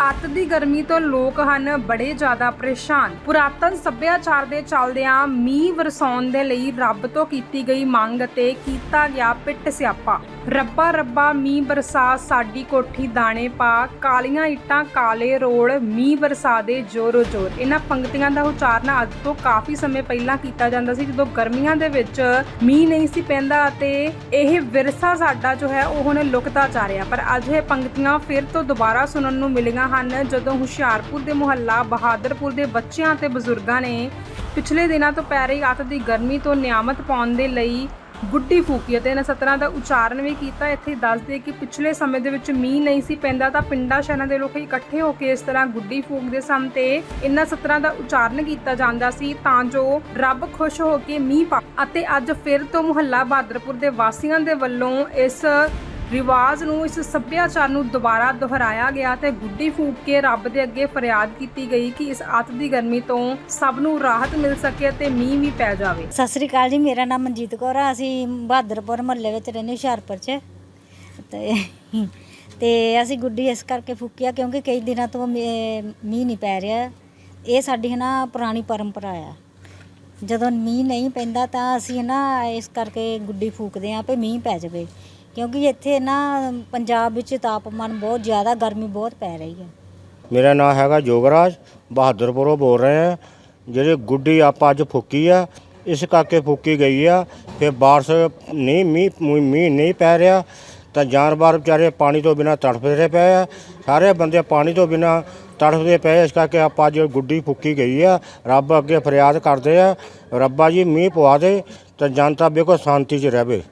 ਅੱਤ ਦੀ ਗਰਮੀ ਤੋਂ ਲੋਕ ਹਨ ਬੜੇ ਜ਼ਿਆਦਾ ਪਰੇਸ਼ਾਨ। ਪੁਰਾਤਨ ਸੱਭਿਆਚਾਰ ਦੇ ਚੱਲਦਿਆਂ ਮੀਂਹ ਵਰਸਾਉਣ ਦੇ ਲਈ ਰੱਬ ਤੋਂ ਕੀਤੀ ਗਈ ਮੰਗ ਅਤੇ ਕੀਤਾ ਗਿਆ ਪਿੱਟ ਸਿਆਪਾ। ਰੱਬਾ ਰੱਬਾ, ਮੀਂਹ ਬਰਸਾ, ਸਾਡੀ ਕੋਠੀ ਦਾਣੇ ਪਾ, ਕਾਲੀਆਂ ਇੱਟਾਂ, ਕਾਲੇ ਰੋੜ ਮੀਂਹ ਬਰਸਾ ਦੇ ਜੋਰੋ ਜੋਰ। ਇਹਨਾਂ ਪੰਕਤੀਆਂ ਦਾ ਉਚਾਰਨ ਅੱਜ ਤੋਂ ਕਾਫੀ ਸਮੇਂ ਪਹਿਲਾਂ ਕੀਤਾ ਜਾਂਦਾ ਸੀ, ਜਦੋਂ ਗਰਮੀਆਂ ਦੇ ਵਿੱਚ ਮੀਂਹ ਨਹੀਂ ਸੀ ਪੈਂਦਾ ਅਤੇ ਇਹ ਵਿਰਸਾ ਸਾਡਾ ਜੋ ਹੈ, ਉਹ ਹੁਣ ਲੁਕਦਾ ਜਾ ਰਿਹਾ। ਪਰ ਅੱਜ ਇਹ ਪੰਕਤੀਆਂ ਫਿਰ ਤੋਂ ਦੁਬਾਰਾ ਸੁਣਨ ਨੂੰ ਮਿਲੀਆਂ ਹਨ, ਜਦੋਂ ਹੁਸ਼ਿਆਰਪੁਰ ਦੇ ਮੁਹੱਲਾ, ਬਹਾਦਰਪੁਰ ਦੇ ਬੱਚਿਆਂ ਤੇ ਬਜ਼ੁਰਗਾਂ ਨੇ ਪਿਛਲੇ ਦਿਨਾਂ ਤੋਂ ਪੈ ਰਹੀ ਅੱਤ ਦੀ ਗਰਮੀ ਤੋਂ ਨਿਆਮਤ ਪਾਉਣ ਦੇ ਲਈ ਗੁੱਡੀ ਫੂਕੀ ਅਤੇ ਇਹਨਾਂ ਸਤਰਾਂ ਦਾ ਉਚਾਰਨ ਵੀ ਕੀਤਾ। ਇੱਥੇ ਦੱਸ ਕਿ ਪਿਛਲੇ ਸਮੇਂ ਦੇ ਵਿੱਚ ਮੀਂਹ ਨਹੀਂ ਸੀ ਪੈਂਦਾ ਤਾਂ ਪਿੰਡਾਂ ਸ਼ਹਿਰਾਂ ਦੇ ਲੋਕ ਇਕੱਠੇ ਹੋ ਕੇ ਇਸ ਤਰ੍ਹਾਂ ਗੁੱਡੀ ਫੂਕਦੇ ਸਨ ਤੇ ਇਹਨਾਂ ਸਤਰਾਂ ਦਾ ਉਚਾਰਨ ਕੀਤਾ ਜਾਂਦਾ ਸੀ ਤਾਂ ਜੋ ਰੱਬ ਖੁਸ਼ ਹੋ ਕੇ ਮੀਂਹ ਪਾ ਅਤੇ ਅੱਜ ਫਿਰ ਤੋਂ ਮੁਹੱਲਾ ਬਹਾਦਰਪੁਰ ਦੇ ਵਾਸੀਆਂ ਦੇ ਵੱਲੋਂ ਇਸ ਰਿਵਾਜ ਨੂੰ, ਇਸ ਸੱਭਿਆਚਾਰ ਨੂੰ ਦੁਬਾਰਾ ਦੁਹਰਾਇਆ ਗਿਆ ਤੇ ਗੁੱਡੀ ਫੂਕ ਕੇ ਰੱਬ ਦੇ ਅੱਗੇ ਫਰਿਆਦ ਕੀਤੀ ਗਈ ਕਿ ਇਸ ਅੱਤ ਦੀ ਗਰਮੀ ਤੋਂ ਸਭ ਨੂੰ ਰਾਹਤ ਮਿਲ ਸਕੇ ਤੇ ਮੀਂਹ ਵੀ ਪੈ ਜਾਵੇ। ਸਤਿ ਸ੍ਰੀ ਅਕਾਲ ਜੀ, ਮੇਰਾ ਨਾਮ ਮਨਜੀਤ ਕੌਰ ਆ। ਅਸੀਂ ਬਹਾਦਰਪੁਰ ਮਹੱਲੇ ਵਿੱਚ ਰਹਿੰਦੇ ਹੁਸ਼ਿਆਰਪੁਰ 'ਚ। ਤੇ ਤੇ ਅਸੀਂ ਗੁੱਡੀ ਇਸ ਕਰਕੇ ਫੂਕਿਆ ਕਿਉਂਕਿ ਕਈ ਦਿਨਾਂ ਤੋਂ ਮੀਂਹ ਨਹੀਂ ਪੈ ਰਿਹਾ। ਇਹ ਸਾਡੀ ਹੈ ਨਾ ਪੁਰਾਣੀ ਪਰੰਪਰਾ ਆ। ਜਦੋਂ ਮੀਂਹ ਨਹੀਂ ਪੈਂਦਾ ਤਾਂ ਅਸੀਂ ਨਾ ਇਸ ਕਰਕੇ ਗੁੱਡੀ ਫੂਕਦੇ ਆਂ ਵੀ ਮੀਂਹ ਪੈ ਜਾਵੇ। ਕਿਉਂਕਿ ਇੱਥੇ ਨਾ ਪੰਜਾਬ ਵਿੱਚ ਤਾਪਮਾਨ ਬਹੁਤ ਜ਼ਿਆਦਾ, ਗਰਮੀ ਬਹੁਤ ਪੈ ਰਹੀ ਹੈ। ਮੇਰਾ ਨਾਮ ਹੈਗਾ ਜੋਗਰਾਜ, ਬਹਾਦਰਪੁਰੋਂ ਬੋਲ ਰਹੇ ਆ ਜਿਹੜੇ ਗੁੱਡੀ ਆਪਾਂ ਅੱਜ ਫੂਕੀ ਆ, ਇਸ ਕਰਕੇ ਫੂਕੀ ਗਈ ਆ। ਫਿਰ ਬਾਰਿਸ਼ ਨਹੀਂ, ਮੀਂਹ ਮੀਂਹ ਮੀਂਹ ਨਹੀਂ ਪੈ ਰਿਹਾ। ਤਾਂ ਜਾਨਵਰ ਵਿਚਾਰੇ ਪਾਣੀ ਤੋਂ ਬਿਨਾ ਤੜਫਦੇ ਪਏ ਆ। ਸਾਰੇ ਬੰਦੇ ਪਾਣੀ ਤੋਂ ਬਿਨਾ ਤੜਫਦੇ ਪਏ ਇਸ ਕਰਕੇ ਆਪਾਂ ਅੱਜ ਗੁੱਡੀ ਫੂਕੀ ਗਈ ਆ। ਰੱਬ ਅੱਗੇ ਫਰਿਆਦ ਕਰਦੇ ਆ। ਰੱਬਾ ਜੀ ਮੀਂਹ ਪਵਾ ਦੇ ਤਾਂ ਜਨਤਾ ਬਿਲਕੁਲ ਸ਼ਾਂਤੀ 'ਚ ਰਹੇ।